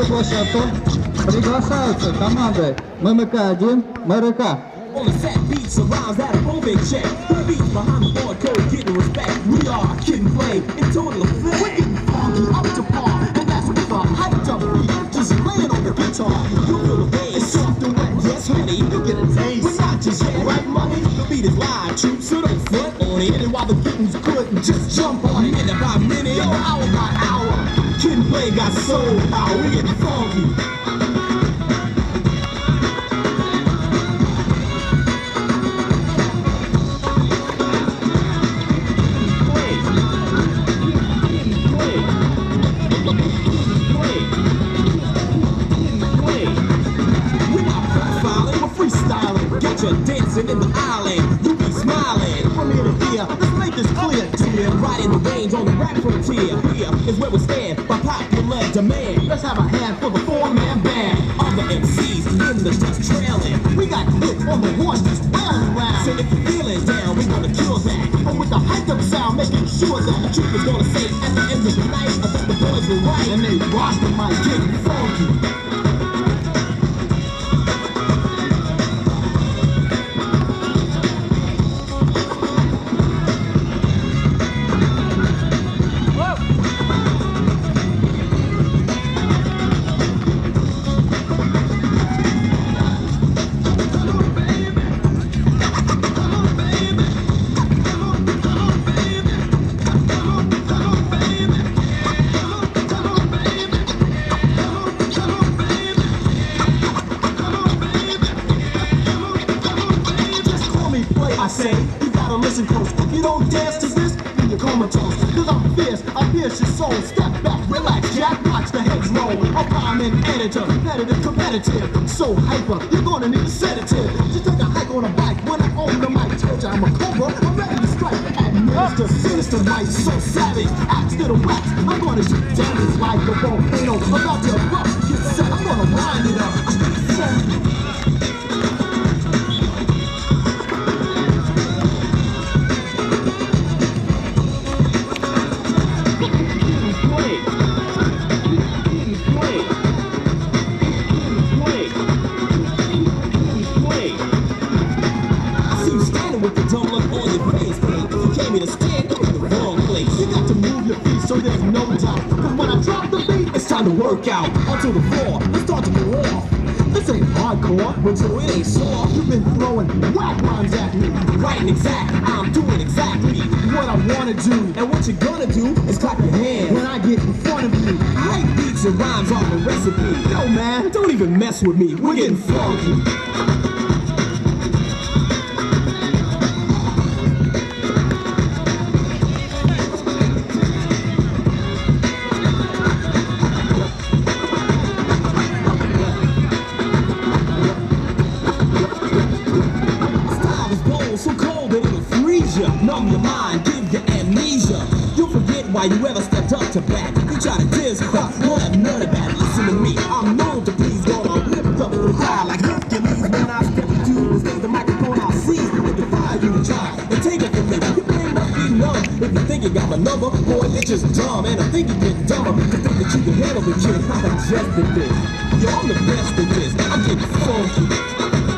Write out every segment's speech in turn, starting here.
на вторую площадку приглашаются команды ММК-1, МРК. On the set beats and rhymes that are both in check. The beats behind the board code getting respect. We are Kid and Play in total effect. We're getting funky up to par, and that's with a hyped up beat. Just laying on the guitar, you feel the bass. It's soft and wet, yes honey, you get a taste. We're not just yet, right money? The beat is live, troops, so don't front on it. And while the getting's good, just jump on it. Minute by minute, yo, hour by hour. Play got soul power, we funky. Get you dancing in the island. You be smiling from ear to ear. Let's make this clear, dear. Riding the range on the rap frontier. Here is where we stand demand. Let's have a hand for the four-man band. All the MCs in the dust trailing. We got Nick on the horn just wailing around. So if you're feeling down, we gonna kill that. But with the hyped up sound, making sure that the truth is gonna say at the end of the night, think the boys were right. And they rock the mic, getting funky. Listen close. If you don't dance to this, then you're comatose. Cause I'm fierce, I pierce your soul. Step back, relax, Jack, watch the heads roll. I'm an editor, competitive, competitive. So hyper, you're gonna need a sedative. Just take a hike on a bike when I own the mic. Told you I'm a cobra, I'm ready to strike. Administer sinister right, so savage. Axe to the wax, I'm gonna shoot damage like a volcano. About to erupt, get set, I'm gonna wind it up. Time to work out. Onto the floor, let's start to go off. This ain't hardcore, but so it ain't soft. You've been throwing whack rhymes at me. Right and exact, I'm doing exactly what I wanna do. And what you're gonna do is clap your hands when I get in front of you. I hate beats and rhymes off a recipe. No man, don't even mess with me. We're getting funky. Why you ever stepped up to bat. You try to diss, huh? We'll have none of that. Listen to me, I'm known to please. I'll lift up the crowd like Hercules. When I step into the stage, the microphone I'll seize and defy you to try and take it from me. Your brain must be numb. If you think you got my number, boy, you're just dumb. And I think you get dumber to think that you can handle the kid. I digested this. Yo, I'm the best at this. I'm getting funky.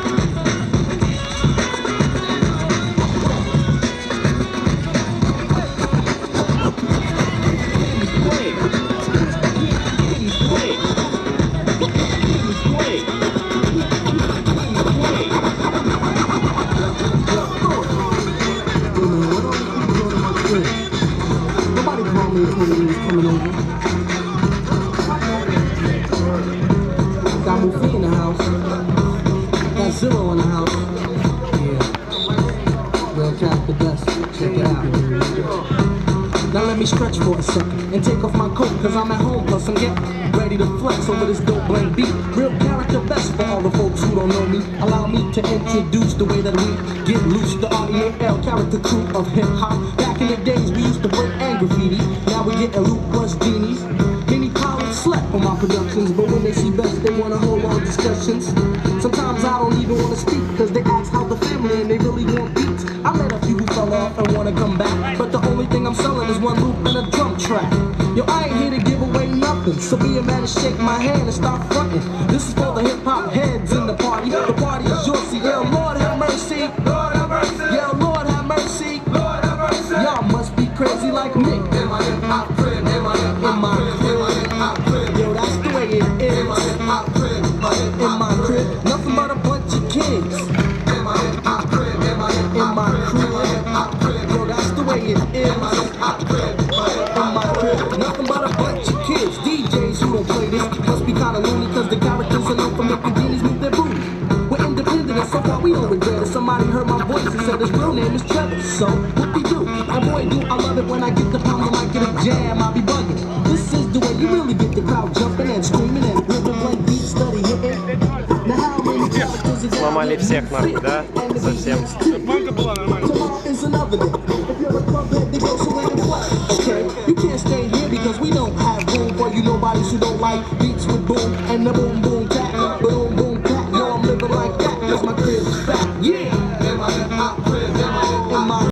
Cap the best. Check it out. Now let me stretch for a second and take off my coat cause I'm at home plus I'm getting ready to flex over this dope blank beat. Real character best for all the folks who don't know me. Allow me to introduce the way that we get loose. The R.E.A.L. character crew of hip hop. Back in the days we used to break and graffiti. Now we getting loot plus genies. Many pilots slept on my productions, but when they see best, they wanna hold on discussions. Sometimes I don't even wanna speak, cause they So be a man and shake my hand and stop fronting. This is for must be kinda loony cause the characters are known for making genies move their booty. We're independent and so far we don't regret it. Somebody heard my voice and said his real name is Trevor. So, what we do? My boy do. I love it when I get the pound the mic in a jam. I'll be bugging. This is the way you really get the crowd jumping and screaming and rhythm like beat study hitting. Now how many characters is out Сломали here? всех нахуй, да? Совсем. Tomorrow is another day. If you're a club head, then go somewhere and play. Okay, you can't stay here because we don't have room for you nobodies who don't like is. Yeah.